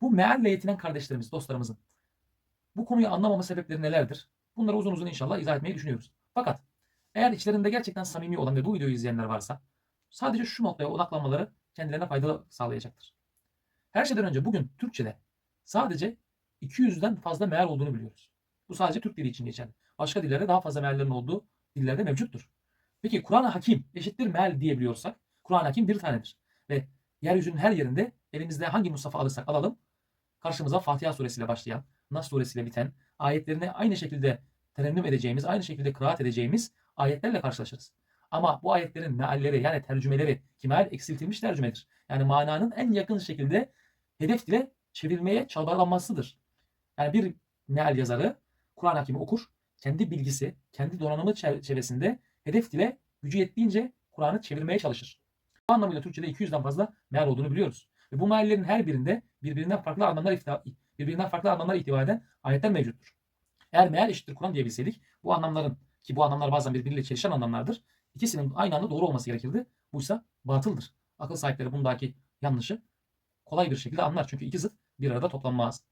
Bu mealle yetinen kardeşlerimiz, dostlarımızın bu konuyu anlamama sebepleri nelerdir? Bunları uzun uzun inşallah izah etmeyi düşünüyoruz. Fakat eğer içlerinde gerçekten samimi olan ve bu videoyu izleyenler varsa sadece şu noktaya odaklanmaları kendilerine fayda sağlayacaktır. Her şeyden önce bugün Türkçe'de sadece 200'den fazla meal olduğunu biliyoruz. Bu sadece Türk dili için geçerli. Başka dillerde daha fazla meallerin olduğu dillerde mevcuttur. Peki Kur'an-ı Hakim eşittir meal diyebiliyorsak Kur'an-ı Hakim bir tanedir. Ve yeryüzünün her yerinde elimizde hangi musafı alırsak alalım karşımıza Fatiha suresiyle başlayan, Nas suresiyle biten, ayetlerini aynı şekilde terennüm edeceğimiz, aynı şekilde kıraat edeceğimiz ayetlerle karşılaşırız. Ama bu ayetlerin mealleri yani tercümeleri ki meal eksiltilmiş tercümedir. Yani mananın en yakın şekilde hedef dile çevirmeye çabalanmasıdır. Yani bir meal yazarı Kur'an Hakimi okur, kendi bilgisi, kendi donanımı çerçevesinde hedef dile gücü yettiğince Kur'an'ı çevirmeye çalışır. Bu anlamıyla Türkçe'de 200'den fazla meal olduğunu biliyoruz. Ve bu meallerin her birinde birbirinden farklı anlamlar iftiva, birbirinden farklı anlamlar ihtiva ayetler mevcuttur. Eğer meal eşittir Kur'an diyebilseydik bu anlamların ki bu anlamlar bazen birbiriyle çelişen anlamlardır. İkisinin aynı anda doğru olması gerekirdi. Buysa batıldır. Akıl sahipleri bundaki yanlışı kolay bir şekilde anlar. Çünkü iki zıt bir arada toplanmaz.